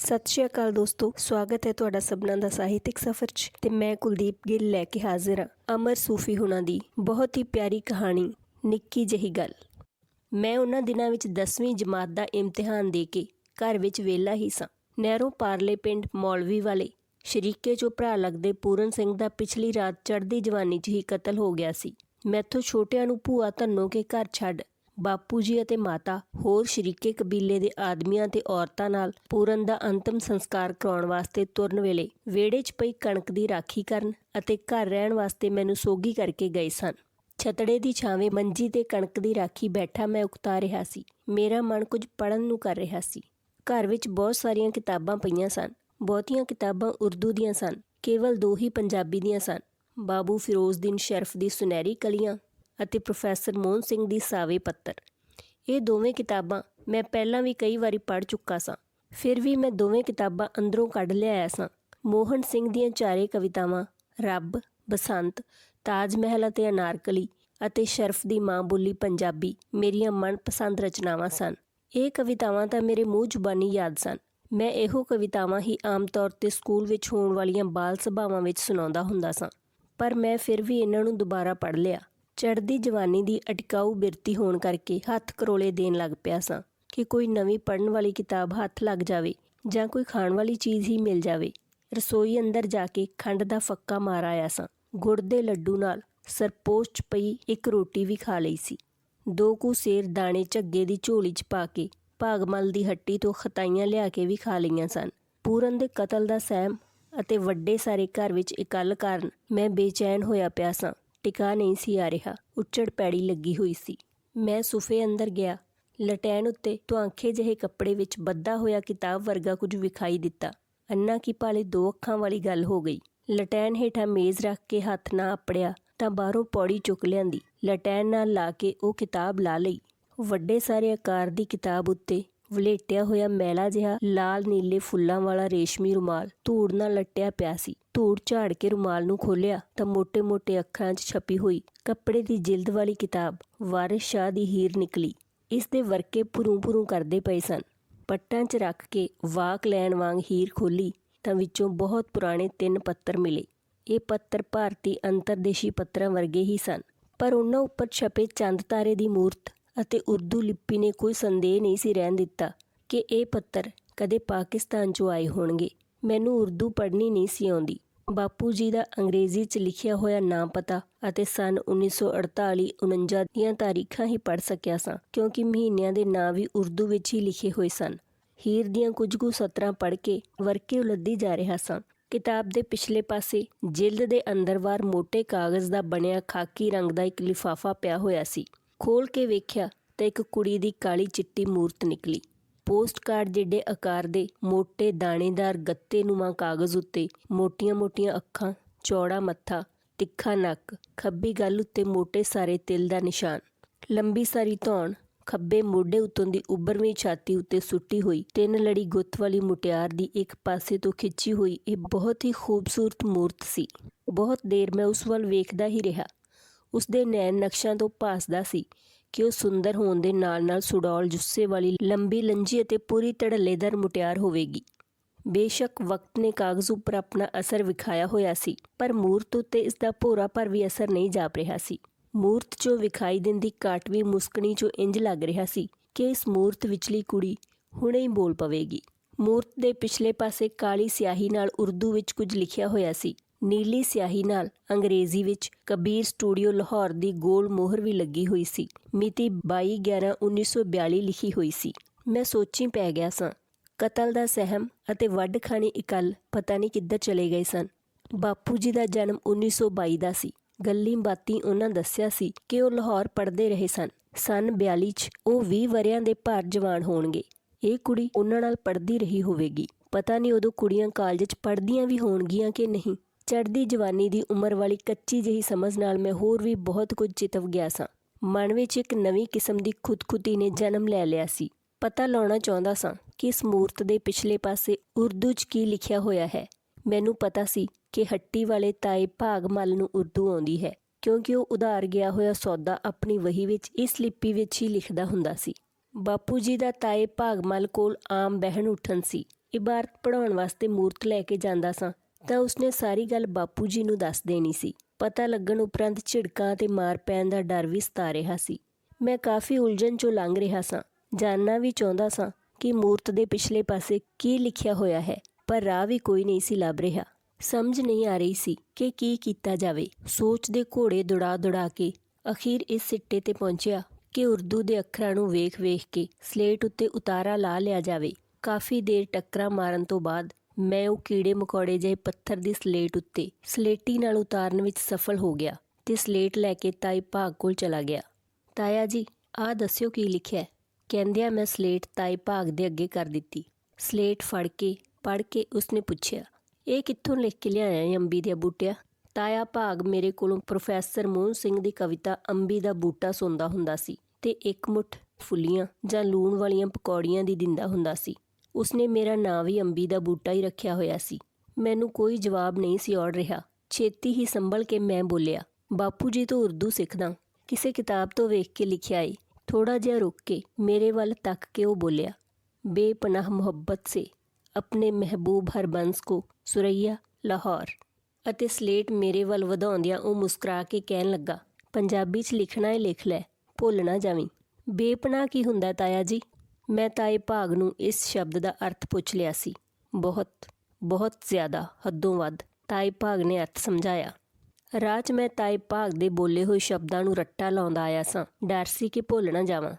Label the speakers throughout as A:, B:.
A: ਸਤਿ ਸ਼੍ਰੀ ਅਕਾਲ ਦੋਸਤੋ, ਸਵਾਗਤ ਹੈ ਤੁਹਾਡਾ ਸਭਨਾਂ ਦਾ ਸਾਹਿਤਿਕ ਸਫ਼ਰ 'ਚ ਤੇ ਮੈਂ ਕੁਲਦੀਪ ਗਿੱਲ ਲੈ ਕੇ ਹਾਜ਼ਰ ਹਾਂ, ਅਮਰ ਸੂਫੀ ਹੁਣਾਂ ਦੀ ਬਹੁਤ ਹੀ ਪਿਆਰੀ ਕਹਾਣੀ, ਨਿੱਕੀ ਜਿਹੀ ਗੱਲ। ਮੈਂ ਉਹਨਾਂ ਦਿਨਾਂ ਵਿੱਚ 10ਵੀਂ ਜਮਾਤ ਦਾ ਇਮਤਿਹਾਨ ਦੇ ਕੇ ਘਰ ਵਿੱਚ ਵਿਹਲਾ ਹੀ ਸਾਂ। ਨਹਿਰੋਂ ਪਾਰਲੇ ਪਿੰਡ ਮੌਲਵੀ ਵਾਲੇ ਸ਼ਰੀਕੇ ਚੋਂ ਭਰਾ ਲੱਗਦੇ ਪੂਰਨ ਸਿੰਘ ਦਾ ਪਿਛਲੀ ਰਾਤ ਚੜ੍ਹਦੀ ਜਵਾਨੀ 'ਚ ਹੀ ਕਤਲ ਹੋ ਗਿਆ ਸੀ। ਮੈਥੋਂ ਛੋਟਿਆਂ ਨੂੰ ਭੂਆ ਧੰਨੋ ਕੇ ਘਰ ਛੱਡ ਬਾਪੂ ਜੀ ਅਤੇ ਮਾਤਾ ਹੋਰ ਸ਼ਰੀਕੇ ਕਬੀਲੇ ਦੇ ਆਦਮੀਆਂ ਤੇ ਔਰਤਾਂ ਨਾਲ ਪੂਰਨ ਦਾ ਅੰਤਮ ਸੰਸਕਾਰ ਕਰਾਉਣ ਵਾਸਤੇ ਤੁਰਨ ਵੇਲੇ ਵਿਹੜੇ 'ਚ ਪਈ ਕਣਕ ਦੀ ਰਾਖੀ ਕਰਨ ਅਤੇ ਘਰ ਰਹਿਣ ਵਾਸਤੇ ਮੈਨੂੰ ਸੋਗੀ ਕਰਕੇ ਗਏ ਸਨ। ਛਤੜੇ ਦੀ ਛਾਵੇਂ ਮੰਜੀ ਤੇ ਕਣਕ ਦੀ ਰਾਖੀ ਬੈਠਾ ਮੈਂ ਉਕਤਾ ਰਿਹਾ ਸੀ। ਮੇਰਾ ਮਨ ਕੁਝ ਪੜਨ ਨੂੰ ਕਰ ਰਿਹਾ ਸੀ। ਘਰ ਵਿੱਚ ਬਹੁਤ ਸਾਰੀਆਂ ਕਿਤਾਬਾਂ ਪਈਆਂ ਸਨ। ਬਹੁਤੀਆਂ ਕਿਤਾਬਾਂ ਉਰਦੂ ਦੀਆਂ ਸਨ। ਕੇਵਲ ਦੋ ਹੀ ਪੰਜਾਬੀ ਦੀਆਂ ਸਨ। ਬਾਬੂ ਫਿਰੋਜ਼ਦੀਨ ਸ਼ਰਫ ਦੀ ਸੁਨਹਿਰੀ ਕਲੀਆਂ ਅਤੇ ਪ੍ਰੋਫੈਸਰ ਮੋਹਨ ਸਿੰਘ ਦੀ ਸਾਵੇ ਪੱਤਰ। ਇਹ ਦੋਵੇਂ ਕਿਤਾਬਾਂ ਮੈਂ ਪਹਿਲਾਂ ਵੀ ਕਈ ਵਾਰੀ ਪੜ੍ਹ ਚੁੱਕਾ ਸਾਂ। ਫਿਰ ਵੀ ਮੈਂ ਦੋਵੇਂ ਕਿਤਾਬਾਂ ਅੰਦਰੋਂ ਕੱਢ ਲਿਆਇਆ ਸਾਂ। ਮੋਹਨ ਸਿੰਘ ਦੀਆਂ ਚਾਰੇ ਕਵਿਤਾਵਾਂ, ਰੱਬ, ਬਸੰਤ, ਤਾਜ ਮਹਿਲ ਅਤੇ ਅਨਾਰਕਲੀ ਅਤੇ ਸ਼ਰਫ ਦੀ ਮਾਂ ਬੋਲੀ ਪੰਜਾਬੀ ਮੇਰੀਆਂ ਮਨਪਸੰਦ ਰਚਨਾਵਾਂ ਸਨ। ਇਹ ਕਵਿਤਾਵਾਂ ਤਾਂ ਮੇਰੇ ਮੂੰਹ ਜ਼ੁਬਾਨੀ ਯਾਦ ਸਨ। ਮੈਂ ਇਹੋ ਕਵਿਤਾਵਾਂ ਹੀ ਆਮ ਤੌਰ ਤੇ ਸਕੂਲ ਵਿੱਚ ਹੋਣ ਵਾਲੀਆਂ ਬਾਲ ਸਭਾਵਾਂ ਵਿੱਚ ਸੁਣਾਉਂਦਾ ਹੁੰਦਾ ਸਾਂ। ਪਰ ਮੈਂ ਫਿਰ ਵੀ ਇਹਨਾਂ ਨੂੰ ਦੁਬਾਰਾ ਪੜ੍ਹ ਲਿਆ। ਚੜ੍ਹਦੀ ਜਵਾਨੀ ਦੀ ਅਟਕਾਊ ਬਿਰਤੀ ਹੋਣ ਕਰਕੇ ਹੱਥ ਕਰੋਲੇ ਦੇਣ ਲੱਗ ਪਿਆ ਸਾਂ ਕਿ ਕੋਈ ਨਵੀਂ ਪੜਨ ਵਾਲੀ ਕਿਤਾਬ ਹੱਥ ਲੱਗ ਜਾਵੇ ਜਾਂ ਕੋਈ ਖਾਣ ਵਾਲੀ ਚੀਜ਼ ਹੀ ਮਿਲ ਜਾਵੇ। ਰਸੋਈ ਅੰਦਰ ਜਾ ਕੇ ਖੰਡ ਦਾ ਫੱਕਾ ਮਾਰ ਆਇਆ ਸਾਂ। ਗੁੜ ਦੇ ਲੱਡੂ ਨਾਲ ਸਰਪੋਸ਼ 'ਚ ਪਈ ਇੱਕ ਰੋਟੀ ਵੀ ਖਾ ਲਈ ਸੀ। ਦੋ ਕੁ ਸੇਰ ਦਾਣੇ ਝੱਗੇ ਦੀ ਝੋਲੀ 'ਚ ਪਾ ਕੇ ਭਾਗਮਲ ਦੀ ਹੱਟੀ ਤੋਂ ਖਤਾਈਆਂ ਲਿਆ ਕੇ ਵੀ ਖਾ ਲਈਆਂ ਸਨ। ਪੂਰਨ ਦੇ ਕਤਲ ਦਾ ਸਹਿਮ ਅਤੇ ਵੱਡੇ ਸਾਰੇ ਘਰ ਵਿੱਚ ਇਕੱਲ ਕਾਰਨ ਮੈਂ ਬੇਚੈਨ ਹੋਇਆ ਪਿਆ ਸਾਂ। ਟਿਕਾ ਨਹੀਂ ਸੀ ਆ ਰਿਹਾ। ਉੱਚੜ ਪੈੜੀ ਲੱਗੀ ਹੋਈ ਸੀ। ਮੈਂ ਸੁਫੇ ਅੰਦਰ ਗਿਆ। ਲਟੈਣ ਉੱਤੇ ਤੁਆਂਖੇ ਜਿਹੇ ਕੱਪੜੇ ਵਿੱਚ ਬੱਧਾ ਹੋਇਆ ਕਿਤਾਬ ਵਰਗਾ ਕੁਝ ਵਿਖਾਈ ਦਿੱਤਾ। ਅੰਨਾ ਕੀ ਪਾਲੇ ਦੋ ਅੱਖਾਂ ਵਾਲੀ ਗੱਲ ਹੋ ਗਈ। ਲਟੈਣ ਹੇਠਾਂ ਮੇਜ਼ ਰੱਖ ਕੇ ਹੱਥ ਨਾ ਆਪੜਿਆ ਤਾਂ ਬਾਹਰੋਂ ਪੌੜੀ ਚੁੱਕ ਲਿਆਂਦੀ। ਲਟੈਣ ਨਾਲ ਲਾ ਕੇ ਉਹ ਕਿਤਾਬ ਲਾ ਲਈ। ਵੱਡੇ ਸਾਰੇ ਆਕਾਰ ਦੀ ਕਿਤਾਬ ਉੱਤੇ ਵਲੇਟਿਆ ਹੋਇਆ ਮੈਲਾ ਜਿਹਾ ਲਾਲ ਨੀਲੇ ਫੁੱਲਾਂ ਵਾਲਾ ਰੇਸ਼ਮੀ ਰੁਮਾਲ ਧੂੜ ਨਾਲ ਲੱਟਿਆ ਪਿਆ ਸੀ। ਧੂੜ ਝਾੜ ਕੇ ਰੁਮਾਲ ਨੂੰ ਖੋਲਿਆ ਤਾਂ ਮੋٹے-ਮੋٹے ਅੱਖਰਾਂ 'ਚ ਛਪੀ ਹੋਈ ਕੱਪੜੇ ਦੀ ਜਿਲਦ ਵਾਲੀ ਕਿਤਾਬ ਵਾਰਿਸ ਸ਼ਾਹ ਦੀ ਹੀਰ ਨਿਕਲੀ। ਇਸ ਦੇ ਵਰਕੇ ਭੂਰੂ-ਭੂਰੂ ਕਰਦੇ ਪਏ ਸਨ। ਪੱਟਾਂ 'ਚ ਰੱਖ ਕੇ ਵਾਕ ਲੈਣ ਵਾਂਗ ਹੀਰ ਖੋਲੀ ਤਾਂ ਵਿੱਚੋਂ ਬਹੁਤ ਪੁਰਾਣੇ ਤਿੰਨ ਪੱਤਰ ਮਿਲੇ। ਇਹ ਪੱਤਰ ਭਾਰਤੀ ਅੰਤਰਦੇਸ਼ੀ ਪੱਤਰਾਂ ਵਰਗੇ ਹੀ ਸਨ, ਪਰ ਉਹਨਾਂ ਉੱਪਰ ਛਪੇ ਚੰਦ ਤਾਰੇ ਦੀ ਮੂਰਤ ਅਤੇ ਉਰਦੂ ਲਿਪੀ ਨੇ ਕੋਈ ਸੰਦੇਹ ਨਹੀਂ ਸੀ ਰਹਿਣ ਦਿੱਤਾ ਕਿ ਇਹ ਪੱਤਰ ਕਦੇ ਪਾਕਿਸਤਾਨ 'ਚੋਂ ਆਏ ਹੋਣਗੇ। ਮੈਨੂੰ ਉਰਦੂ ਪੜ੍ਹਨੀ ਨਹੀਂ ਸੀ ਆਉਂਦੀ। ਬਾਪੂ ਜੀ ਦਾ ਅੰਗਰੇਜ਼ੀ 'ਚ ਲਿਖਿਆ ਹੋਇਆ ਨਾਮ ਪਤਾ ਅਤੇ ਸਨ 1948-49 ਦੀਆਂ ਤਾਰੀਖਾਂ ਹੀ ਪੜ੍ਹ ਸਕਿਆ ਸਾਂ, ਕਿਉਂਕਿ ਮਹੀਨਿਆਂ ਦੇ ਨਾਂ ਵੀ ਉਰਦੂ ਵਿੱਚ ਹੀ ਲਿਖੇ ਹੋਏ ਸਨ। ਹੀਰ ਦੀਆਂ ਕੁਝ ਕੁ ਸਤਰਾਂ ਪੜ੍ਹ ਕੇ ਵਰਕੇ ਉਲੱਦੀ ਜਾ ਰਿਹਾ ਸਾਂ। ਕਿਤਾਬ ਦੇ ਪਿਛਲੇ ਪਾਸੇ ਜਿਲਦ ਦੇ ਅੰਦਰਵਾਰ ਮੋٹے ਕਾਗਜ਼ ਦਾ ਬਣਿਆ ਖਾਕੀ ਰੰਗ ਦਾ ਇੱਕ ਲਿਫਾਫਾ ਪਿਆ ਹੋਇਆ ਸੀ। ਖੋਲ ਕੇ ਵੇਖਿਆ ਤਾਂ ਇੱਕ ਕੁੜੀ ਦੀ ਕਾਲੀ ਚਿੱਟੀ ਮੂਰਤ ਨਿਕਲੀ। ਪੋਸਟਕਾਰਡ ਜਿਹੜੇ ਆਕਾਰ ਦੇ ਮੋਟੇ ਦਾਣੇਦਾਰ ਗੱਤੇ ਨੂੰਮਾ ਕਾਗਜ਼ ਉੱਤੇ ਮੋਟੀਆਂ-ਮੋਟੀਆਂ ਅੱਖਾਂ, ਚੌੜਾ ਮੱਥਾ, ਤਿੱਖਾ ਨੱਕ, ਖੱਬੀ ਗੱਲ ਉੱਤੇ ਮੋਟੇ ਸਾਰੇ ਤਿਲ ਦਾ ਨਿਸ਼ਾਨ, ਲੰਬੀ ਸਾਰੀ ਧੌਣ, ਖੱਬੇ ਮੋਢੇ ਉਤੋਂ ਦੀ ਉੱਭਰਵੀਂ ਛਾਤੀ ਉੱਤੇ ਸੁੱਟੀ ਹੋਈ ਤਿੰਨ ਲੜੀ ਗੁੱਤ ਵਾਲੀ ਮੁਟਿਆਰ ਦੀ ਇੱਕ ਪਾਸੇ ਤੋਂ ਖਿੱਚੀ ਹੋਈ ਇਹ ਬਹੁਤ ਹੀ ਖੂਬਸੂਰਤ ਮੂਰਤ ਸੀ। ਬਹੁਤ ਦੇਰ ਮੈਂ ਉਸ ਵੱਲ ਵੇਖਦਾ ਹੀ ਰਿਹਾ। ਉਸ ਦੇ ਨੈਣ ਨਕਸ਼ਾਂ ਤੋਂ ਭਾਸਦਾ ਸੀ ਕਿ ਉਹ ਸੁੰਦਰ ਹੋਣ ਦੇ ਨਾਲ-ਨਾਲ ਸੁਡੌਲ ਜੁੱਸੇ ਵਾਲੀ ਲੰਬੀ ਲੰਜੀ ਅਤੇ ਪੂਰੀ ਧੜੱਲੇਦਾਰ ਮੁਟਿਆਰ ਹੋਵੇਗੀ। ਬੇਸ਼ੱਕ ਵਕਤ ਨੇ ਕਾਗਜ਼ ਉੱਪਰ ਆਪਣਾ ਅਸਰ ਵਿਖਾਇਆ ਹੋਇਆ ਸੀ, ਪਰ ਮੂਰਤ ਉੱਤੇ ਇਸ ਦਾ ਭੋਰਾ ਪਰ ਵੀ ਅਸਰ ਨਹੀਂ ਜਾਪ ਰਿਹਾ ਸੀ। ਮੂਰਤ 'ਚੋਂ ਵਿਖਾਈ ਦਿੰਦੀ ਕਾਟਵੀ ਮੁਸਕਣੀ 'ਚੋਂ ਇੰਜ ਲੱਗ ਰਿਹਾ ਸੀ ਕਿ ਇਸ ਮੂਰਤ ਵਿਚਲੀ ਕੁੜੀ ਹੁਣੇ ਹੀ ਬੋਲ ਪਵੇਗੀ। ਮੂਰਤ ਦੇ ਪਿਛਲੇ ਪਾਸੇ ਕਾਲੀ ਸਿਆਹੀ ਨਾਲ ਉਰਦੂ ਵਿੱਚ ਕੁਝ ਲਿਖਿਆ ਹੋਇਆ ਸੀ। ਨੀਲੀ ਸਿਆਹੀ ਨਾਲ ਅੰਗਰੇਜ਼ੀ ਵਿੱਚ ਕਬੀਰ ਸਟੂਡੀਓ ਲਾਹੌਰ ਦੀ ਗੋਲ ਮੋਹਰ ਵੀ ਲੱਗੀ ਹੋਈ ਸੀ। ਮਿਤੀ 22/11/1942 ਲਿਖੀ ਹੋਈ ਸੀ। ਮੈਂ ਸੋਚੀ ਪੈ ਗਿਆ ਸਾਂ, ਕਤਲ ਦਾ ਸਹਿਮ ਅਤੇ ਵੱਡ ਖਾਣੀ ਇਕੱਲ ਪਤਾ ਨਹੀਂ ਕਿੱਧਰ ਚਲੇ ਗਏ ਸਨ। ਬਾਪੂ ਜੀ ਦਾ ਜਨਮ 1922 ਦਾ ਸੀ। ਗੱਲੀ ਬਾਤੀ ਉਹਨਾਂ ਦੱਸਿਆ ਸੀ ਕਿ ਉਹ ਲਾਹੌਰ ਪੜ੍ਹਦੇ ਰਹੇ ਸਨ। ਸਨ 42 ਚ ਉਹ 20 ਵਰਿਆਂ ਦੇ ਭਾਰ ਜਵਾਨ ਹੋਣਗੇ। ਇਹ ਕੁੜੀ ਉਹਨਾਂ ਨਾਲ ਪੜ੍ਹਦੀ ਰਹੀ ਹੋਵੇਗੀ। ਪਤਾ ਨਹੀਂ ਉਦੋਂ ਕੁੜੀਆਂ ਕਾਲਜ 'ਚ ਪੜ੍ਹਦੀਆਂ ਵੀ ਹੋਣਗੀਆਂ ਕਿ ਨਹੀਂ। ਚੜ੍ਹਦੀ ਜਵਾਨੀ ਦੀ ਉਮਰ ਵਾਲੀ ਕੱਚੀ ਜਿਹੀ ਸਮਝ ਨਾਲ ਮੈਂ ਹੋਰ ਵੀ ਬਹੁਤ ਕੁਝ ਚਿਤਵ ਗਿਆ ਸਾਂ। ਮਨ ਵਿੱਚ ਇੱਕ ਨਵੀਂ ਕਿਸਮ ਦੀ ਖੁਦਕੁਤੀ ਨੇ ਜਨਮ ਲੈ ਲਿਆ ਸੀ। ਪਤਾ ਲਾਉਣਾ ਚਾਹੁੰਦਾ ਸਾਂ ਕਿ ਇਸ ਮੂਰਤ ਦੇ ਪਿਛਲੇ ਪਾਸੇ ਉਰਦੂ 'ਚ ਕੀ ਲਿਖਿਆ ਹੋਇਆ ਹੈ। ਮੈਨੂੰ ਪਤਾ ਸੀ ਕਿ ਹੱਟੀ ਵਾਲੇ ਤਾਏ ਭਾਗਮਲ ਨੂੰ ਉਰਦੂ ਆਉਂਦੀ ਹੈ, ਕਿਉਂਕਿ ਉਹ ਉਧਾਰ ਗਿਆ ਹੋਇਆ ਸੌਦਾ ਆਪਣੀ ਵਹੀ ਵਿੱਚ ਇਸ ਲਿਪੀ ਵਿੱਚ ਹੀ ਲਿਖਦਾ ਹੁੰਦਾ ਸੀ। ਬਾਪੂ ਜੀ ਦਾ ਤਾਏ ਭਾਗਮਲ ਕੋਲ ਆਮ ਬਹਿਣ ਉੱਠਣ ਸੀ। ਇਬਾਰਤ ਪੜਾਉਣ ਵਾਸਤੇ ਮੂਰਤ ਲੈ ਕੇ ਜਾਂਦਾ ਸਾਂ। ਤਾਂ ਉਸਨੇ ਸਾਰੀ ਗੱਲ ਬਾਪੂ ਜੀ ਨੂੰ ਦੱਸ ਦੇਣੀ ਸੀ। ਪਤਾ ਲੱਗਣ ਉਪਰੰਤ ਝਿੜਕਾਂ ਤੇ ਮਾਰ ਪੈਣ ਦਾ ਡਰ ਵੀ ਸਤਾ ਰਿਹਾ ਸੀ। ਮੈਂ ਕਾਫੀ ਉਲਝਣ ਚੋਂ ਲੰਘ ਰਿਹਾ ਸਾਂ। ਜਾਣਨਾ ਵੀ ਚਾਹੁੰਦਾ ਸਾਂ ਕਿ ਮੂਰਤ ਦੇ ਪਿਛਲੇ ਪਾਸੇ ਕੀ ਲਿਖਿਆ ਹੋਇਆ ਹੈ, ਪਰ ਰਾਹ ਵੀ ਕੋਈ ਨਹੀਂ ਸੀ ਲੱਭ ਰਿਹਾ। ਸਮਝ ਨਹੀਂ ਆ ਰਹੀ ਸੀ ਕਿ ਕੀ ਕੀਤਾ ਜਾਵੇ। ਸੋਚ ਦੇ ਘੋੜੇ ਦੁੜਾ ਦੁੜਾ ਕੇ ਅਖੀਰ ਇਸ ਸਿੱਟੇ ਤੇ ਪਹੁੰਚਿਆ ਕਿ ਉਰਦੂ ਦੇ ਅੱਖਰਾਂ ਨੂੰ ਵੇਖ-ਵੇਖ ਕੇ ਸਲੇਟ ਉੱਤੇ ਉਤਾਰਾ ਲਾ ਲਿਆ ਜਾਵੇ। ਕਾਫੀ ਦੇਰ ਟੱਕਰਾਂ ਮਾਰਨ ਤੋਂ ਬਾਅਦ ਮੈਂ ਉਹ ਕੀੜੇ ਮਕੌੜੇ ਜਿਹੇ ਪੱਥਰ ਦੀ ਸਲੇਟ ਉੱਤੇ ਸਲੇਟੀ ਨਾਲ ਉਤਾਰਨ ਵਿੱਚ ਸਫਲ ਹੋ ਗਿਆ ਤੇ ਸਲੇਟ ਲੈ ਕੇ ਤਾਈ ਭਾਗ ਕੋਲ ਚਲਾ ਗਿਆ। ਤਾਇਆ ਜੀ, ਆਹ ਦੱਸਿਓ ਕੀ ਲਿਖਿਆ? ਕਹਿੰਦਿਆਂ ਮੈਂ ਸਲੇਟ ਤਾਈ ਭਾਗ ਦੇ ਅੱਗੇ ਕਰ ਦਿੱਤੀ। ਸਲੇਟ ਫੜ ਕੇ ਪੜ ਕੇ ਉਸਨੇ ਪੁੱਛਿਆ, ਇਹ ਕਿੱਥੋਂ ਲਿਖ ਕੇ ਲਿਆਇਆ ਹੈ ਅੰਬੀ ਦੇ ਬੂਟਿਆ? ਤਾਇਆ ਭਾਗ ਮੇਰੇ ਕੋਲੋਂ ਪ੍ਰੋਫੈਸਰ ਮੋਹਨ ਸਿੰਘ ਦੀ ਕਵਿਤਾ ਅੰਬੀ ਦਾ ਬੂਟਾ ਸੁਣਦਾ ਹੁੰਦਾ ਸੀ ਤੇ ਇੱਕ ਮੁੱਠ ਫੁੱਲੀਆਂ ਜਾਂ ਲੂਣ ਵਾਲੀਆਂ ਪਕੌੜੀਆਂ ਦੀ ਦਿੰਦਾ ਹੁੰਦਾ ਸੀ। ਉਸਨੇ ਮੇਰਾ ਨਾਂ ਵੀ ਅੰਬੀ ਦਾ ਬੂਟਾ ਹੀ ਰੱਖਿਆ ਹੋਇਆ ਸੀ। ਮੈਨੂੰ ਕੋਈ ਜਵਾਬ ਨਹੀਂ ਸੀ ਔੜ ਰਿਹਾ। ਛੇਤੀ ਹੀ ਸੰਭਲ ਕੇ ਮੈਂ ਬੋਲਿਆ, ਬਾਪੂ ਜੀ, ਤੋਂ ਉਰਦੂ ਸਿੱਖਦਾ। ਕਿਸੇ ਕਿਤਾਬ ਤੋਂ ਵੇਖ ਕੇ ਲਿਖਿਆ ਏ। ਥੋੜਾ ਜਿਹਾ ਰੁਕ ਕੇ ਮੇਰੇ ਵੱਲ ਤੱਕ ਕੇ ਉਹ ਬੋਲਿਆ, ਬੇਪਨਾਹ ਮੁਹੱਬਤ ਸੇ, ਆਪਣੇ ਮਹਿਬੂਬ ਹਰਬੰਸ ਕੋ, ਸੁਰਈਆ, ਲਾਹੌਰ। ਅਤੇ ਸਲੇਟ ਮੇਰੇ ਵੱਲ ਵਧਾਉਂਦਿਆਂ ਉਹ ਮੁਸਕਰਾ ਕੇ ਕਹਿਣ ਲੱਗਾ, ਪੰਜਾਬੀ 'ਚ ਲਿਖਣਾ ਏ, ਲਿਖ ਲੈ, ਭੁੱਲ ਨਾ ਜਾਵੀਂ। ਬੇਪਨਾਹ ਕੀ ਹੁੰਦਾ ਤਾਇਆ ਜੀ? ਮੈਂ ਤਾਏ ਭਾਗ ਨੂੰ ਇਸ ਸ਼ਬਦ ਦਾ ਅਰਥ ਪੁੱਛ ਲਿਆ ਸੀ। ਬਹੁਤ ਬਹੁਤ ਜ਼ਿਆਦਾ, ਹੱਦੋਂ ਵੱਧ ਤਾਏ ਭਾਗ ਨੇ ਅਰਥ ਸਮਝਾਇਆ। ਰਾਹ 'ਚ ਮੈਂ ਤਾਏ ਭਾਗ ਦੇ ਬੋਲੇ ਹੋਏ ਸ਼ਬਦਾਂ ਨੂੰ ਰੱਟਾ ਲਾਉਂਦਾ ਆਇਆ ਸਾਂ। ਡਰ ਸੀ ਕਿ ਭੁੱਲ ਨਾ ਜਾਵਾਂ।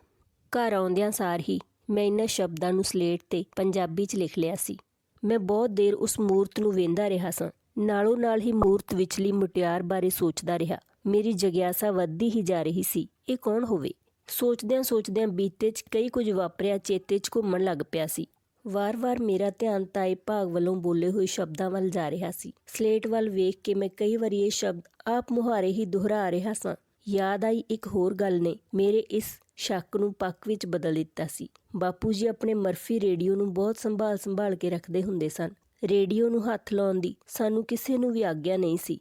A: ਘਰ ਆਉਂਦਿਆਂ ਸਾਰ ਹੀ ਮੈਂ ਇਹਨਾਂ ਸ਼ਬਦਾਂ ਨੂੰ ਸਲੇਟ ਤੇ ਪੰਜਾਬੀ 'ਚ ਲਿਖ ਲਿਆ ਸੀ। ਮੈਂ ਬਹੁਤ ਦੇਰ ਉਸ ਮੂਰਤ ਨੂੰ ਵੇਂਦਾ ਰਿਹਾ ਸਾਂ। ਨਾਲੋਂ ਨਾਲ ਹੀ ਮੂਰਤ ਵਿਚਲੀ ਮੁਟਿਆਰ ਬਾਰੇ ਸੋਚਦਾ ਰਿਹਾ। ਮੇਰੀ ਜਗਿਆਸਾ ਵੱਧਦੀ ਹੀ ਜਾ ਰਹੀ ਸੀ। ਇਹ ਕੌਣ ਹੋਵੇ? ਸੋਚਦਿਆਂ ਸੋਚਦਿਆਂ ਬੀਤੇ 'ਚ ਕਈ ਕੁਝ ਵਾਪਰਿਆ, ਚੇਤੇ 'ਚ ਘੁੰਮਣ ਲੱਗ ਪਿਆ ਸੀ। ਵਾਰ-ਵਾਰ ਮੇਰਾ ਧਿਆਨ ਤਾਏ ਭਾਗ ਵੱਲੋਂ ਬੋਲੇ ਹੋਏ ਸ਼ਬਦਾਂ ਵੱਲ ਜਾ ਰਿਹਾ ਸੀ। ਸਲੇਟ ਵੱਲ ਵੇਖ ਕੇ ਮੈਂ ਕਈ ਵਾਰੀ ਇਹ ਸ਼ਬਦ ਆਪ ਮੁਹਾਰੇ ਹੀ ਦੁਹਰਾ ਰਿਹਾ ਸਾਂ। ਯਾਦ ਆਈ ਇੱਕ ਹੋਰ ਗੱਲ ਨੇ, ਮੇਰੇ ਇਸ ਸ਼ੱਕ ਨੂੰ ਪੱਕ ਵਿੱਚ ਬਦਲ ਦਿੱਤਾ ਸੀ। ਬਾਪੂ ਜੀ ਆਪਣੇ ਮਰਫੀ ਰੇਡੀਓ ਨੂੰ ਬਹੁਤ ਸੰਭਾਲ ਸੰਭਾਲ ਕੇ ਰੱਖਦੇ ਹੁੰਦੇ ਸਨ। ਰੇਡੀਓ ਨੂੰ ਹੱਥ ਲਾਉਣ ਦੀ ਸਾਨੂੰ ਕਿਸੇ ਨੂੰ ਵੀ ਆਗਿਆ ਨਹੀਂ ਸੀ।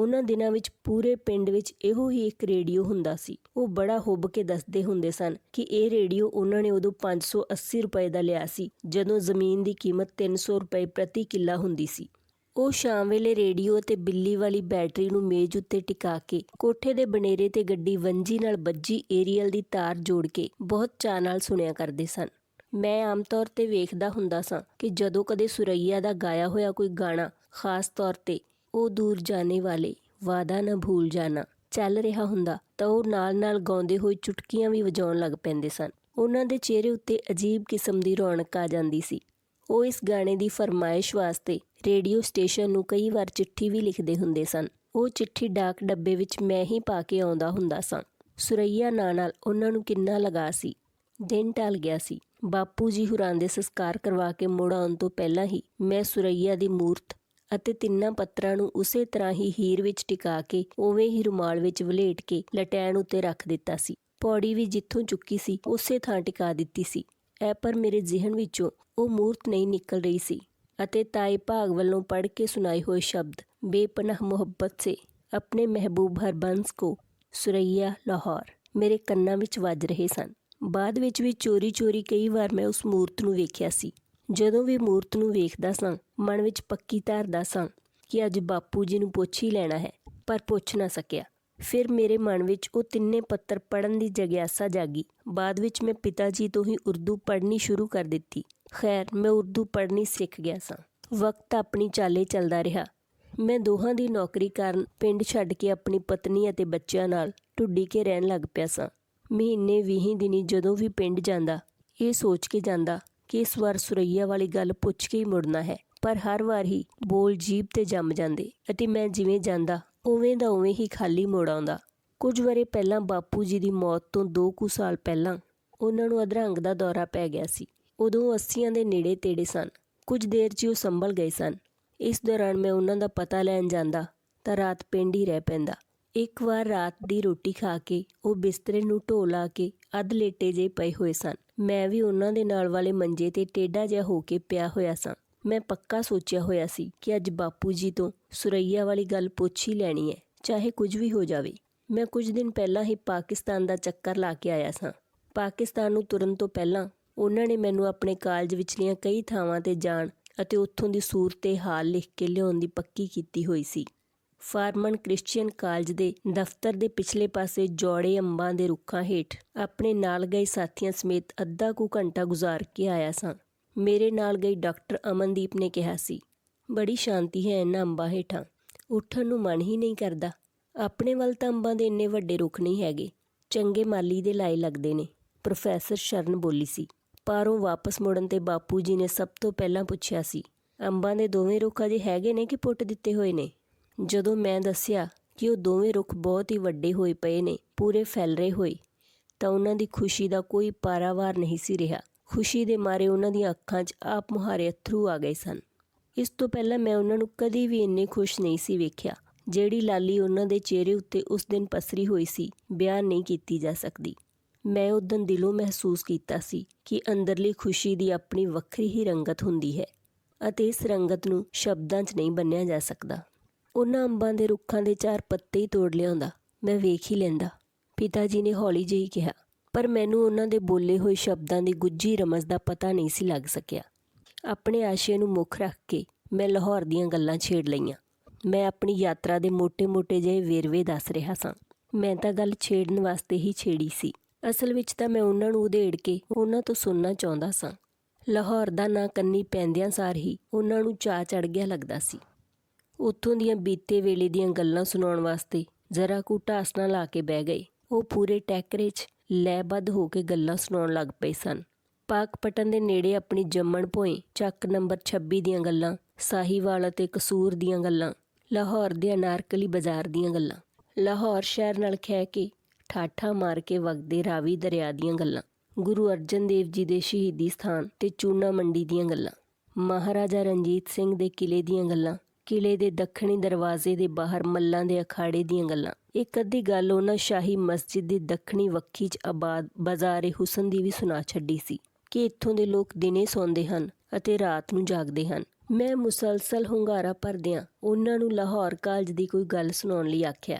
A: ਉਹਨਾਂ ਦਿਨਾਂ ਵਿੱਚ ਪੂਰੇ ਪਿੰਡ ਵਿੱਚ ਇਹੋ ਹੀ ਇੱਕ ਰੇਡੀਓ ਹੁੰਦਾ ਸੀ। ਉਹ ਬੜਾ ਹੁੱਬ ਕੇ ਦੱਸਦੇ ਹੁੰਦੇ ਸਨ ਕਿ ਇਹ ਰੇਡੀਓ ਉਹਨਾਂ ਨੇ ਉਦੋਂ 580 ਰੁਪਏ ਦਾ ਲਿਆ ਸੀ, ਜਦੋਂ ਜ਼ਮੀਨ ਦੀ ਕੀਮਤ 300 ਰੁਪਏ ਪ੍ਰਤੀ ਕਿੱਲਾ ਹੁੰਦੀ ਸੀ। ਉਹ ਸ਼ਾਮ ਵੇਲੇ ਰੇਡੀਓ ਅਤੇ ਬਿੱਲੀ ਵਾਲੀ ਬੈਟਰੀ ਨੂੰ ਮੇਜ਼ ਉੱਤੇ ਟਿਕਾ ਕੇ ਕੋਠੇ ਦੇ ਬਨੇਰੇ ਤੇ ਗੱਡੀ ਵੰਜੀ ਨਾਲ ਬੱਜੀ ਏਰੀਅਲ ਦੀ ਤਾਰ ਜੋੜ ਕੇ ਬਹੁਤ ਚਾਅ ਨਾਲ ਸੁਣਿਆ ਕਰਦੇ ਸਨ। ਮੈਂ ਆਮ ਤੌਰ ਤੇ ਵੇਖਦਾ ਹੁੰਦਾ ਸਾਂ ਕਿ ਜਦੋਂ ਕਦੇ ਸੁਰਈਆ ਦਾ ਗਾਇਆ ਹੋਇਆ ਕੋਈ ਗਾਣਾ, ਖਾਸ ਤੌਰ ਤੇ ਉਹ ਦੂਰ ਜਾਣੇ ਵਾਲੇ ਵਾਦਾ ਨਾ ਭੂਲ ਜਾਣਾ, ਚੱਲ ਰਿਹਾ ਹੁੰਦਾ ਤਾਂ ਉਹ ਨਾਲ-ਨਾਲ ਗਾਉਂਦੇ ਹੋਏ ਚੁਟਕੀਆਂ ਵੀ ਵਜਾਉਣ ਲੱਗ ਪੈਂਦੇ ਸਨ। ਉਹਨਾਂ ਦੇ ਚਿਹਰੇ ਉੱਤੇ ਅਜੀਬ ਕਿਸਮ ਦੀ ਰੌਣਕ ਆ ਜਾਂਦੀ ਸੀ। ਉਹ ਇਸ ਗਾਣੇ ਦੀ ਫਰਮਾਇਸ਼ ਵਾਸਤੇ ਰੇਡੀਓ ਸਟੇਸ਼ਨ ਨੂੰ ਕਈ ਵਾਰ ਚਿੱਠੀ ਵੀ ਲਿਖਦੇ ਹੁੰਦੇ ਸਨ। ਉਹ ਚਿੱਠੀ ਡਾਕ ਡੱਬੇ ਵਿੱਚ ਮੈਂ ਹੀ ਪਾ ਕੇ ਆਉਂਦਾ ਹੁੰਦਾ ਸਾਂ। ਸੁਰਈਆ ਨਾਂ ਨਾਲ ਉਹਨਾਂ ਨੂੰ ਕਿੰਨਾ ਲਗਾ ਸੀ। ਦਿਨ ਟਲ ਗਿਆ ਸੀ। ਬਾਪੂ ਜੀ ਹੁਰਾਂ ਦੇ ਸੰਸਕਾਰ ਕਰਵਾ ਕੇ ਮੁੜ ਆਉਣ ਤੋਂ ਪਹਿਲਾਂ ਹੀ ਮੈਂ ਸੁਰਈਆ ਦੀ ਮੂਰਤ ਅਤੇ ਤਿੰਨਾਂ ਪੱਤਰਾਂ ਨੂੰ ਉਸੇ ਤਰ੍ਹਾਂ ਹੀ ਹੀਰ ਵਿੱਚ ਟਿਕਾ ਕੇ ਉਵੇਂ ਹੀ ਰੁਮਾਲ ਵਿੱਚ ਵਲੇਟ ਕੇ ਲਟੈਣ ਉੱਤੇ ਰੱਖ ਦਿੱਤਾ ਸੀ। ਪੌੜੀ ਵੀ ਜਿੱਥੋਂ ਚੁੱਕੀ ਸੀ, ਉਸੇ ਥਾਂ ਟਿਕਾ ਦਿੱਤੀ ਸੀ। ਐ ਪਰ ਮੇਰੇ ਜ਼ਿਹਨ ਵਿੱਚੋਂ ਉਹ ਮੂਰਤ ਨਹੀਂ ਨਿਕਲ ਰਹੀ ਸੀ ਅਤੇ ਤਾਏ ਭਾਗ ਵੱਲੋਂ ਪੜ੍ਹ ਕੇ ਸੁਣਾਏ ਹੋਏ ਸ਼ਬਦ, ਬੇਪਨਾਹ ਮੁਹੱਬਤ ਸੇ ਆਪਣੇ ਮਹਿਬੂਬ ਹਰਬੰਸ ਕੋ ਸੁਰਈਆ ਲਾਹੌਰ, ਮੇਰੇ ਕੰਨਾਂ ਵਿੱਚ ਵੱਜ ਰਹੇ ਸਨ। ਬਾਅਦ ਵਿੱਚ ਵੀ ਚੋਰੀ-ਚੋਰੀ ਕਈ ਵਾਰ ਮੈਂ ਉਸ ਮੂਰਤ ਨੂੰ ਵੇਖਿਆ ਸੀ। ਜਦੋਂ ਵੀ ਮੂਰਤ ਨੂੰ ਵੇਖਦਾ ਸਾਂ, ਮਨ ਵਿੱਚ ਪੱਕੀ ਧਾਰਦਾ ਸਾਂ ਕਿ ਅੱਜ ਬਾਪੂ ਜੀ ਨੂੰ ਪੁੱਛ ਹੀ ਲੈਣਾ ਹੈ, ਪਰ ਪੁੱਛ ਨਾ ਸਕਿਆ। ਫਿਰ ਮੇਰੇ ਮਨ ਵਿੱਚ ਉਹ ਤਿੰਨੇ ਪੱਤਰ ਪੜਨ ਦੀ ਜਗਿਆਸਾ ਜਾਗੀ। ਬਾਅਦ ਵਿੱਚ ਮੈਂ ਪਿਤਾ ਜੀ ਤੋਂ ਹੀ ਉਰਦੂ ਪੜ੍ਹਨੀ ਸ਼ੁਰੂ ਕਰ ਦਿੱਤੀ। ਖੈਰ, ਮੈਂ ਉਰਦੂ ਪੜ੍ਹਨੀ ਸਿੱਖ ਗਿਆ ਸਾਂ। ਵਕਤ ਆਪਣੀ ਚਾਲੇ ਚੱਲਦਾ ਰਿਹਾ। ਮੈਂ ਦੋਹਾਂ ਦੀ ਨੌਕਰੀ ਕਾਰਨ ਪਿੰਡ ਛੱਡ ਕੇ ਆਪਣੀ ਪਤਨੀ ਅਤੇ ਬੱਚਿਆਂ ਨਾਲ ਢੁੱਡੀ ਕੇ ਰਹਿਣ ਲੱਗ ਪਿਆ ਸਾਂ। ਮਹੀਨੇ 20 ਦਿਨੀ ਜਦੋਂ ਵੀ ਪਿੰਡ ਜਾਂਦਾ, ਇਹ ਸੋਚ ਕੇ ਜਾਂਦਾ ਕਿ ਇਸ ਵਾਰ ਸੁਰਈਆ ਵਾਲੀ ਗੱਲ ਪੁੱਛ ਕੇ ਹੀ ਮੁੜਨਾ ਹੈ। ਪਰ ਹਰ ਵਾਰ ਹੀ ਬੋਲ ਜੀਬ ਤੇ ਜੰਮ ਜਾਂਦੇ ਅਤੇ ਮੈਂ ਜਿਵੇਂ ਜਾਂਦਾ, ਉਵੇਂ ਦਾ ਉਵੇਂ ਹੀ ਖਾਲੀ ਮੋੜ ਆਉਂਦਾ। ਕੁਝ ਵਰੇ ਪਹਿਲਾਂ ਬਾਪੂ ਜੀ ਦੀ ਮੌਤ ਤੋਂ 2 ਕੁ ਸਾਲ ਪਹਿਲਾਂ ਉਹਨਾਂ ਨੂੰ ਅਧਰੰਗ ਦਾ ਦੌਰਾ ਪੈ ਗਿਆ ਸੀ। ਉਦੋਂ 80ਆਂ ਦੇ ਨੇੜੇ ਤੇੜੇ ਸਨ। ਕੁਝ ਦੇਰ 'ਚ ਹੀ ਉਹ ਸੰਭਲ ਗਏ ਸਨ। ਇਸ ਦੌਰਾਨ ਮੈਂ ਉਹਨਾਂ ਦਾ ਪਤਾ ਲੈਣ ਜਾਂਦਾ ਤਾਂ ਰਾਤ ਪਿੰਡ ਹੀ ਰਹਿ ਪੈਂਦਾ। ਇੱਕ ਵਾਰ ਰਾਤ ਦੀ ਰੋਟੀ ਖਾ ਕੇ ਉਹ ਬਿਸਤਰੇ ਨੂੰ ਢੋ ਲਾ ਕੇ ਅੱਧ ਲੇਟੇ ਜੇ ਪਏ ਹੋਏ ਸਨ। ਮੈਂ ਵੀ ਉਹਨਾਂ ਦੇ ਨਾਲ ਵਾਲੇ ਮੰਜੇ ਤੇ ਟੇਢਾ ਜਿਹਾ ਹੋ ਕੇ ਪਿਆ ਹੋਇਆ ਸਾਂ। ਮੈਂ ਪੱਕਾ ਸੋਚਿਆ ਹੋਇਆ ਸੀ ਕਿ ਅੱਜ ਬਾਪੂ ਜੀ ਤੋਂ ਸੁਰਈਆ ਵਾਲੀ ਗੱਲ ਪੁੱਛ ਹੀ ਲੈਣੀ ਹੈ ਚਾਹੇ ਕੁਝ ਵੀ ਹੋ ਜਾਵੇ। ਮੈਂ ਕੁਝ ਦਿਨ ਪਹਿਲਾਂ ਹੀ ਪਾਕਿਸਤਾਨ ਦਾ ਚੱਕਰ ਲਾ ਕੇ ਆਇਆ ਸਾਂ। ਪਾਕਿਸਤਾਨ ਨੂੰ ਤੁਰਨ ਤੋਂ ਪਹਿਲਾਂ ਉਹਨਾਂ ਨੇ ਮੈਨੂੰ ਆਪਣੇ ਕਾਲਜ ਵਿਚਲੀਆਂ ਕਈ ਥਾਵਾਂ ਤੇ ਜਾਣ ਅਤੇ ਉੱਥੋਂ ਦੀ ਸੂਰਤ 'ਤੇ ਹਾਲ ਲਿਖ ਕੇ ਲਿਆਉਣ ਦੀ ਪੱਕੀ ਕੀਤੀ ਹੋਈ ਸੀ। ਫਾਰਮਨ ਕ੍ਰਿਸਚੀਅਨ ਕਾਲਜ ਦੇ ਦਫ਼ਤਰ ਦੇ ਪਿਛਲੇ ਪਾਸੇ ਜੋੜੇ ਅੰਬਾਂ ਦੇ ਰੁੱਖਾਂ ਹੇਠ ਆਪਣੇ ਨਾਲ ਗਏ ਸਾਥੀਆਂ ਸਮੇਤ ਅੱਧਾ ਕੁ ਘੰਟਾ ਗੁਜ਼ਾਰ ਕੇ ਆਇਆ ਸਾਂ। ਮੇਰੇ ਨਾਲ ਗਈ ਡਾਕਟਰ ਅਮਨਦੀਪ ਨੇ ਕਿਹਾ ਸੀ, ਬੜੀ ਸ਼ਾਂਤੀ ਹੈ ਇਹਨਾਂ ਅੰਬਾਂ ਹੇਠਾਂ। ਉੱਠਣ ਨੂੰ ਮਨ ਹੀ ਨਹੀਂ ਕਰਦਾ। ਆਪਣੇ ਵੱਲ ਤਾਂ ਅੰਬਾਂ ਦੇ ਇੰਨੇ ਵੱਡੇ ਰੁੱਖ ਨਹੀਂ ਹੈਗੇ। ਚੰਗੇ ਮਾਲੀ ਦੇ ਲਾਏ ਲੱਗਦੇ ਨੇ। ਪ੍ਰੋਫੈਸਰ ਸ਼ਰਨ ਬੋਲੀ ਸੀ। ਪਾਰੋਂ ਵਾਪਸ ਮੁੜਨ ਤੇ ਬਾਪੂ ਜੀ ਨੇ ਸਭ ਤੋਂ ਪਹਿਲਾਂ ਪੁੱਛਿਆ ਸੀ, ਅੰਬਾਂ ਦੇ ਦੋਵੇਂ ਰੁੱਖ ਅਜੇ ਹੈਗੇ ਨੇ ਕਿ ਪੁੱਟ ਦਿੱਤੇ ਹੋਏ ਨੇ? ਜਦੋਂ ਮੈਂ ਦੱਸਿਆ ਕਿ ਉਹ ਦੋਵੇਂ ਰੁੱਖ ਬਹੁਤ ਹੀ ਵੱਡੇ ਹੋਏ ਪਏ ਨੇ, ਪੂਰੇ ਫੈਲ ਰਹੇ ਹੋਏ, ਤਾਂ ਉਹਨਾਂ ਦੀ ਖੁਸ਼ੀ ਦਾ ਕੋਈ ਪਾਰਾਵਾਰ ਨਹੀਂ ਸੀ ਰਿਹਾ। ਖੁਸ਼ੀ ਦੇ ਮਾਰੇ ਉਹਨਾਂ ਦੀਆਂ ਅੱਖਾਂ 'ਚ ਆਪ ਮੁਹਾਰੇ ਅਥਰੂ ਆ ਗਏ ਸਨ। ਇਸ ਤੋਂ ਪਹਿਲਾਂ ਮੈਂ ਉਹਨਾਂ ਨੂੰ ਕਦੀ ਵੀ ਇੰਨੇ ਖੁਸ਼ ਨਹੀਂ ਸੀ ਵੇਖਿਆ, ਜਿਹੜੀ ਲਾਲੀ ਉਹਨਾਂ ਦੇ ਚਿਹਰੇ ਉੱਤੇ ਉਸ ਦਿਨ ਪਸਰੀ ਹੋਈ ਸੀ, ਬਿਆਨ ਨਹੀਂ ਕੀਤੀ ਜਾ ਸਕਦੀ। ਮੈਂ ਉਦੋਂ ਦਿਲੋਂ ਮਹਿਸੂਸ ਕੀਤਾ ਸੀ ਕਿ ਅੰਦਰਲੀ ਖੁਸ਼ੀ ਦੀ ਆਪਣੀ ਵੱਖਰੀ ਹੀ ਰੰਗਤ ਹੁੰਦੀ ਹੈ, ਅਤੇ ਇਸ ਰੰਗਤ ਨੂੰ ਸ਼ਬਦਾਂ 'ਚ ਨਹੀਂ ਬੰਨਿਆ ਜਾ ਸਕਦਾ। ਉਹਨਾਂ ਅੰਬਾਂ ਦੇ ਰੁੱਖਾਂ ਦੇ ਚਾਰ ਪੱਤੇ ਹੀ ਤੋੜ ਲਿਆਉਂਦਾ। ਮੈਂ ਵੇਖ ਹੀ ਲੈਂਦਾ। ਪਿਤਾ ਜੀ ਨੇ ਹੌਲੀ ਜਿਹੀ ਕਿਹਾ, ਪਰ ਮੈਨੂੰ ਉਹਨਾਂ ਦੇ ਬੋਲੇ ਹੋਏ ਸ਼ਬਦਾਂ ਦੀ ਗੁੱਝੀ ਰਮਜ਼ ਦਾ ਪਤਾ ਨਹੀਂ ਸੀ ਲੱਗ ਸਕਿਆ। ਆਪਣੇ ਆਸ਼ੇ ਨੂੰ ਮੁੱਖ ਰੱਖ ਕੇ ਮੈਂ ਲਾਹੌਰ ਦੀਆਂ ਗੱਲਾਂ ਛੇੜ ਲਈਆਂ। ਮੈਂ ਆਪਣੀ ਯਾਤਰਾ ਦੇ ਮੋٹے-ਮੋਟੇ ਜਿਹੇ ਵੇਰਵੇ ਦੱਸ ਰਿਹਾ ਸਾਂ। ਮੈਂ ਤਾਂ ਗੱਲ ਛੇੜਨ ਵਾਸਤੇ ਹੀ ਛੇੜੀ ਸੀ। ਅਸਲ ਵਿੱਚ ਤਾਂ ਮੈਂ ਉਹਨਾਂ ਨੂੰ ਉਧੇੜ ਕੇ ਉਹਨਾਂ ਤੋਂ ਸੁਣਨਾ ਚਾਹੁੰਦਾ ਸਾਂ। ਲਾਹੌਰ ਦਾ ਨਾਂ ਕੰਨੀ ਪੈਂਦਿਆਂ ਸਾਰ ਹੀ ਉਹਨਾਂ ਨੂੰ ਚਾ ਚੜ ਗਿਆ ਲੱਗਦਾ ਸੀ। ਉੱਥੋਂ ਦੀਆਂ ਬੀਤੇ ਵੇਲੇ ਦੀਆਂ ਗੱਲਾਂ ਸੁਣਾਉਣ ਵਾਸਤੇ ਜ਼ਰਾ ਕੁ ਢਾਸਣਾ ਲਾ ਕੇ ਬਹਿ ਗਏ। ਉਹ ਪੂਰੇ ਟੈਕਰੇ 'ਚ ਲੈਬੱਧ ਹੋ ਕੇ ਗੱਲਾਂ ਸੁਣਾਉਣ ਲੱਗ ਪਏ ਸਨ। ਪਾਕਪਟਨ ਦੇ ਨੇੜੇ ਆਪਣੀ ਜੰਮਣ ਭੋਏ ਚੱਕ ਨੰਬਰ 26 ਦੀਆਂ ਗੱਲਾਂ, ਸਾਹੀਵਾਲ ਅਤੇ ਕਸੂਰ ਦੀਆਂ ਗੱਲਾਂ, ਲਾਹੌਰ ਦੇ ਅਨਾਰਕਲੀ ਬਾਜ਼ਾਰ ਦੀਆਂ ਗੱਲਾਂ, ਲਾਹੌਰ ਸ਼ਹਿਰ ਨਾਲ ਖਹਿ ਕੇ ਠਾਠਾ ਮਾਰ ਕੇ ਵਗਦੇ ਰਾਵੀ ਦਰਿਆ ਦੀਆਂ ਗੱਲਾਂ, ਗੁਰੂ ਅਰਜਨ ਦੇਵ ਜੀ ਦੇ ਸ਼ਹੀਦੀ ਸਥਾਨ ਤੇ ਚੂਨਾ ਮੰਡੀ ਦੀਆਂ ਗੱਲਾਂ, ਮਹਾਰਾਜਾ ਰਣਜੀਤ ਸਿੰਘ ਦੇ ਕਿਲੇ ਦੀਆਂ ਗੱਲਾਂ ਕਿਲੇ ਦੇ ਦੱਖਣੀ ਦਰਵਾਜ਼ੇ ਦੇ ਬਾਹਰ ਮੱਲਾਂ ਦੇ ਅਖਾੜੇ ਦੀਆਂ ਗੱਲਾਂ। ਇੱਕ ਅੱਧੀ ਗੱਲ ਉਹਨਾਂ ਸ਼ਾਹੀ ਮਸਜਿਦ ਦੀ ਦੱਖਣੀ ਵੱਖੀ 'ਚ ਆਬਾਦ ਬਾਜ਼ਾਰੇ ਹੁਸਨ ਦੀ ਵੀ ਸੁਣਾ ਛੱਡੀ ਸੀ ਕਿ ਇੱਥੋਂ ਦੇ ਲੋਕ ਦਿਨੇ ਸੌਂਦੇ ਹਨ ਅਤੇ ਰਾਤ ਨੂੰ ਜਾਗਦੇ ਹਨ। ਮੈਂ ਮੁਸਲਸਲ ਹੁੰਗਾਰਾ ਭਰਦਿਆਂ ਉਹਨਾਂ ਨੂੰ ਲਾਹੌਰ ਕਾਲਜ ਦੀ ਕੋਈ ਗੱਲ ਸੁਣਾਉਣ ਲਈ ਆਖਿਆ।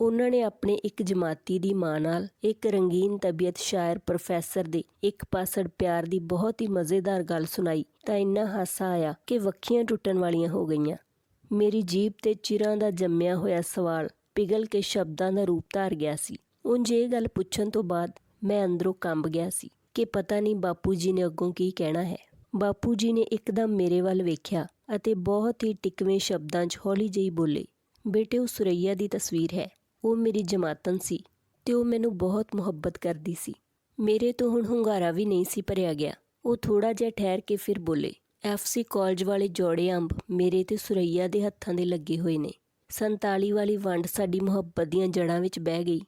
A: ਉਹਨਾਂ ਨੇ ਆਪਣੇ ਇੱਕ ਜਮਾਤੀ ਦੀ ਮਾਂ ਨਾਲ ਇੱਕ ਰੰਗੀਨ ਤਬੀਅਤ ਸ਼ਾਇਰ ਪ੍ਰੋਫੈਸਰ ਦੇ ਇੱਕ ਪਾਸੜ ਪਿਆਰ ਦੀ ਬਹੁਤ ਹੀ ਮਜ਼ੇਦਾਰ ਗੱਲ ਸੁਣਾਈ ਤਾਂ ਇੰਨਾ ਹਾਸਾ ਆਇਆ ਕਿ ਵੱਖੀਆਂ ਟੁੱਟਣ ਵਾਲੀਆਂ ਹੋ ਗਈਆਂ। ਮੇਰੀ ਜੀਬ ਤੇ ਚਿਰਾਂ ਦਾ ਜੰਮਿਆ ਹੋਇਆ ਸਵਾਲ ਪਿਗਲ ਕੇ ਸ਼ਬਦਾਂ ਦਾ ਰੂਪ ਧਾਰ ਗਿਆ ਸੀ। ਉਂਝ ਇਹ ਗੱਲ ਪੁੱਛਣ ਤੋਂ ਬਾਅਦ ਮੈਂ ਅੰਦਰੋਂ ਕੰਬ ਗਿਆ ਸੀ ਕਿ ਪਤਾ ਨਹੀਂ ਬਾਪੂ ਜੀ ਨੇ ਅੱਗੋਂ ਕੀ ਕਹਿਣਾ ਹੈ। ਬਾਪੂ ਜੀ ਨੇ ਇੱਕਦਮ ਮੇਰੇ ਵੱਲ ਵੇਖਿਆ ਅਤੇ ਬਹੁਤ ਹੀ ਟਿਕਵੇਂ ਸ਼ਬਦਾਂ 'ਚ ਹੌਲੀ ਜਿਹੀ ਬੋਲੇ, ਬੇਟੇ, ਉਹ ਸੁਰਈਆ ਦੀ ਤਸਵੀਰ ਹੈ। ਉਹ ਮੇਰੀ ਜਮਾਤਨ ਸੀ ਤੇ ਉਹ ਮੈਨੂੰ ਬਹੁਤ ਮੁਹੱਬਤ ਕਰਦੀ ਸੀ। ਮੇਰੇ ਤੋਂ ਹੁਣ ਹੁੰਗਾਰਾ ਵੀ ਨਹੀਂ ਸੀ ਭਰਿਆ ਗਿਆ। ਉਹ ਥੋੜਾ ਜਿਹਾ ਠਹਿਰ ਕੇ ਫਿਰ ਬੋਲੇ ਐਫ ਸੀ ਕਾਲਜ ਵਾਲੇ ਜੋੜੇ ਅੰਬ ਮੇਰੇ ਤੇ ਸੁਰਈਆ ਦੇ ਹੱਥਾਂ ਦੇ ਲੱਗੇ ਹੋਏ ਨੇ। 47 ਵਾਲੀ ਵੰਡ ਸਾਡੀ ਮੁਹੱਬਤ ਦੀਆਂ ਜੜਾਂ ਵਿੱਚ ਬਹਿ ਗਈ।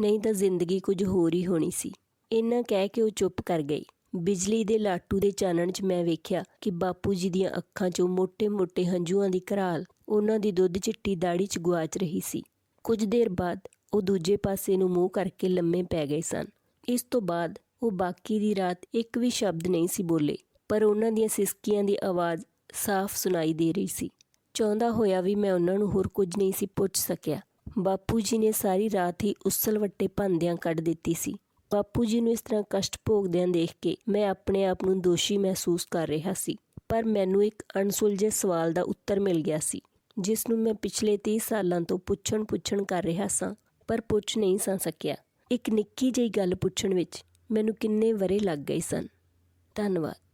A: ਨਹੀਂ ਤਾਂ ਜ਼ਿੰਦਗੀ ਕੁਝ ਹੋਰ ਹੀ ਹੋਣੀ ਸੀ। ਇੰਨਾ ਕਹਿ ਕੇ ਉਹ ਚੁੱਪ ਕਰ ਗਈ। ਬਿਜਲੀ ਦੇ ਲਾਟੂ ਦੇ ਚਾਨਣ 'ਚ ਮੈਂ ਵੇਖਿਆ ਕਿ ਬਾਪੂ ਜੀ ਦੀਆਂ ਅੱਖਾਂ 'ਚੋਂ ਮੋٹے-ਮੋٹے ਹੰਝੂਆਂ ਦੀ ਘਰਾਲ ਉਹਨਾਂ ਦੀ ਦੁੱਧ ਚਿੱਟੀ ਦਾੜੀ 'ਚ ਗੁਆਚ ਰਹੀ ਸੀ। ਕੁਝ ਦੇਰ ਬਾਅਦ ਉਹ ਦੂਜੇ ਪਾਸੇ ਨੂੰ ਮੂੰਹ ਕਰਕੇ ਲੰਮੇ ਪੈ ਗਏ ਸਨ। ਇਸ ਤੋਂ ਬਾਅਦ ਉਹ ਬਾਕੀ ਦੀ ਰਾਤ ਇੱਕ ਵੀ ਸ਼ਬਦ ਨਹੀਂ ਸੀ ਬੋਲੇ। ਪਰ ਉਹਨਾਂ ਦੀਆਂ ਸਿਸਕੀਆਂ ਦੀ ਆਵਾਜ਼ ਸਾਫ਼ ਸੁਣਾਈ ਦੇ ਰਹੀ ਸੀ। ਚਾਹੁੰਦਾ ਹੋਇਆ ਵੀ ਮੈਂ ਉਹਨਾਂ ਨੂੰ ਹੋਰ ਕੁਝ ਨਹੀਂ ਸੀ ਪੁੱਛ ਸਕਿਆ। ਬਾਪੂ ਜੀ ਨੇ ਸਾਰੀ ਰਾਤ ਹੀ ਉਸਲ ਵੱਟੇ ਭੰਦਿਆਂ ਕੱਢ ਦਿੱਤੀ ਸੀ। ਬਾਪੂ ਜੀ ਨੂੰ ਇਸ ਤਰ੍ਹਾਂ ਕਸ਼ਟ ਭੋਗਦਿਆਂ ਦੇਖ ਕੇ ਮੈਂ ਆਪਣੇ ਆਪ ਨੂੰ ਦੋਸ਼ੀ ਮਹਿਸੂਸ ਕਰ ਰਿਹਾ ਸੀ। ਪਰ ਮੈਨੂੰ ਇੱਕ ਅਣਸੁਲਝੇ ਸਵਾਲ ਦਾ ਉੱਤਰ ਮਿਲ ਗਿਆ ਸੀ, ਜਿਸ ਨੂੰ ਮੈਂ ਪਿਛਲੇ 30 ਸਾਲਾਂ ਤੋਂ ਪੁੱਛਣ ਪੁੱਛਣ ਕਰ ਰਿਹਾ ਸਾਂ, ਪਰ ਪੁੱਛ ਨਹੀਂ ਸਾਂ ਸਕਿਆ। ਇੱਕ ਨਿੱਕੀ ਜਿਹੀ ਗੱਲ ਪੁੱਛਣ ਵਿੱਚ ਮੈਨੂੰ ਕਿੰਨੇ ਵਰੇ ਲੱਗ ਗਏ ਸਨ। ਧੰਨਵਾਦ।